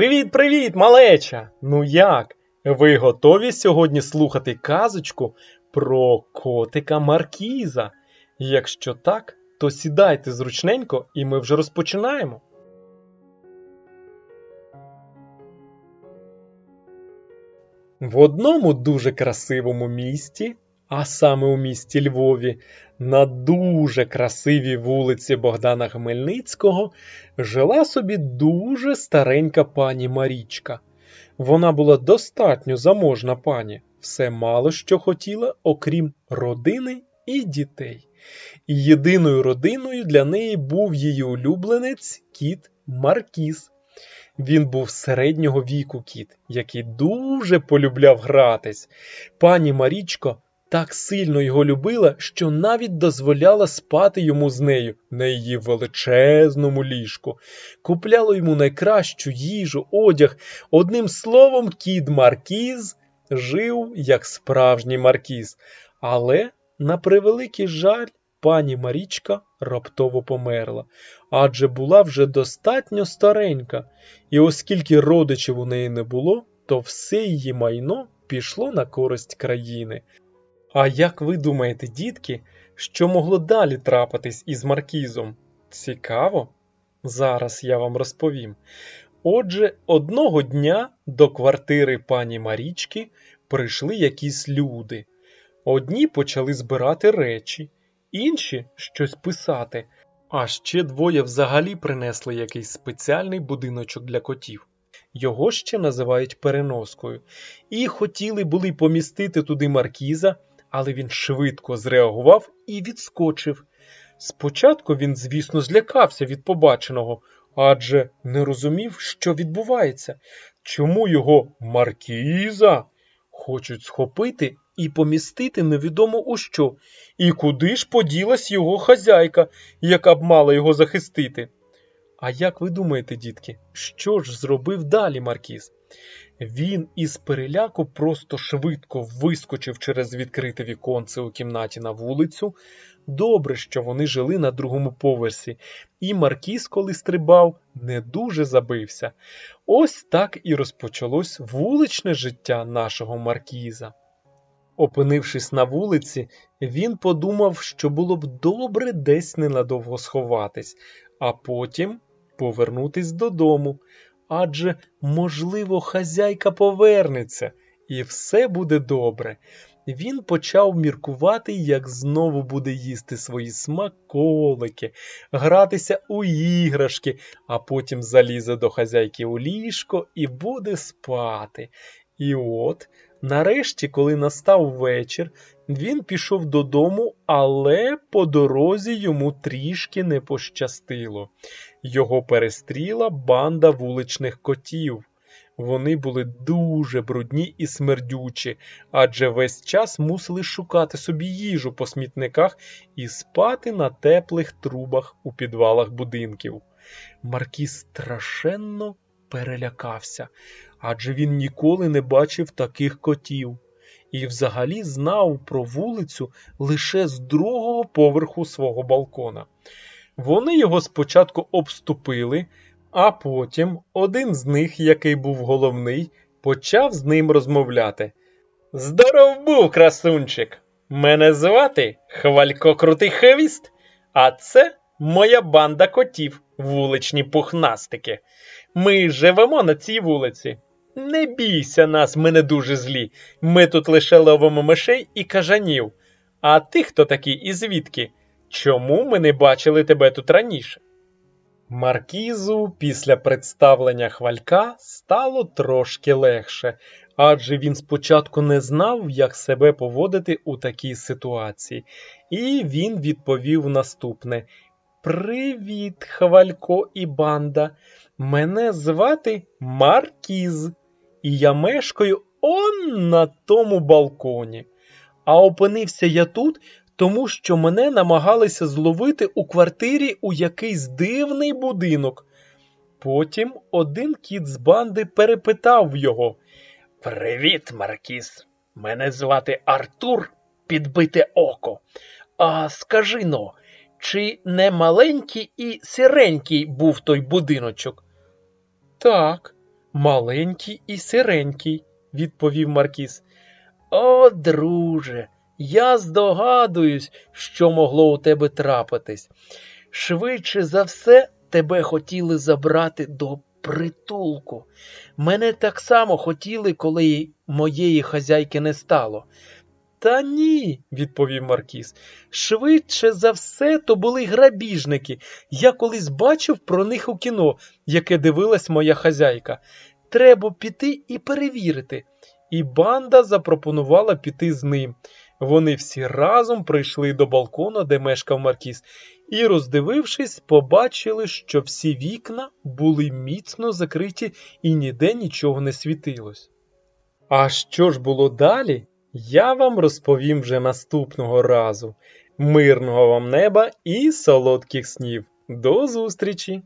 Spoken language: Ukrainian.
Привіт-привіт, малеча! Ну як? Ви готові сьогодні слухати казочку про котика Маркіза? Якщо так, то сідайте зручненько і ми вже розпочинаємо. В одному дуже красивому місті, а саме у місті Львові, на дуже красивій вулиці Богдана Хмельницького жила собі дуже старенька пані Марічка. Вона була достатньо заможна пані, все мало що хотіла, окрім родини і дітей. І єдиною родиною для неї був її улюбленець кіт Маркіз. Він був середнього віку кіт, який дуже полюбляв гратись. Пані Марічко так сильно його любила, що навіть дозволяла спати йому з нею на її величезному ліжку, купляла йому найкращу їжу, одяг. Одним словом, кіт Маркіз жив як справжній Маркіз. Але, на превеликий жаль, пані Марічка раптово померла, адже була вже достатньо старенька, і оскільки родичів у неї не було, то все її майно пішло на користь країни. А як ви думаєте, дітки, що могло далі трапитись із Маркізом? Цікаво? Зараз я вам розповім. Отже, одного дня до квартири пані Марічки прийшли якісь люди. Одні почали збирати речі, інші щось писати, а ще двоє взагалі принесли якийсь спеціальний будиночок для котів. Його ще називають переноскою. І хотіли були помістити туди маркіза, але він швидко зреагував і відскочив. Спочатку він, звісно, злякався від побаченого, адже не розумів, що відбувається, чому його маркіза хочуть схопити і помістити невідомо у що, і куди ж поділась його хазяйка, яка б мала його захистити. А як ви думаєте, дітки, що ж зробив далі Маркіз? Він із переляку просто швидко вискочив через відкрите віконце у кімнаті на вулицю. Добре, що вони жили на другому поверсі, і Маркіз, коли стрибав, не дуже забився. Ось так і розпочалось вуличне життя нашого Маркіза. Опинившись на вулиці, він подумав, що було б добре десь ненадовго сховатись, а потім повернутись додому. Адже, можливо, хазяйка повернеться, і все буде добре. Він почав міркувати, як знову буде їсти свої смаколики, гратися у іграшки, а потім залізе до хазяйки у ліжко і буде спати. І от, нарешті, коли настав вечір, він пішов додому, але по дорозі йому трішки не пощастило. Його перестріла банда вуличних котів. Вони були дуже брудні і смердючі, адже весь час мусили шукати собі їжу по смітниках і спати на теплих трубах у підвалах будинків. Маркіз страшенно перелякався, адже він ніколи не бачив таких котів і взагалі знав про вулицю лише з другого поверху свого балкона. Вони його спочатку обступили, а потім один з них, який був головний, почав з ним розмовляти. Здоров був, красунчик! Мене звати Хвалько Крутий Хвіст, а це моя банда котів, вуличні пухнастики. Ми живемо на цій вулиці. Не бійся нас, ми не дуже злі. Ми тут лише ловимо мишей і кажанів. А ти хто такий і звідки? Чому ми не бачили тебе тут раніше? Маркізу після представлення хвалька стало трошки легше, адже він спочатку не знав, як себе поводити у такій ситуації, і він відповів наступне: Привіт, хвалько і банда! Мене звати Маркіз, і я мешкаю он на тому балконі. А опинився я тут, тому що мене намагалися зловити у квартирі у якийсь дивний будинок. Потім один кіт з банди перепитав його Привіт, Маркіз. Мене звати Артур Підбите око. А скажи но, чи не маленький і сіренький був той будиночок? Так, Маленький і сиренький, відповів Маркіз. О, друже, я здогадуюсь, що могло у тебе трапитись. Швидше за все, тебе хотіли забрати до притулку. Мене так само хотіли, коли моєї хазяйки не стало. Та ні, відповів Маркіз. Швидше за все, то були грабіжники. Я колись бачив про них у кіно, яке дивилась моя хазяйка. Треба піти і перевірити. І банда запропонувала піти з ним. Вони всі разом прийшли до балкона, де мешкав Маркіз, і, роздивившись, побачили, що всі вікна були міцно закриті і ніде нічого не світилось. А що ж було далі? Я вам розповім вже наступного разу. Мирного вам неба і солодких снів. До зустрічі!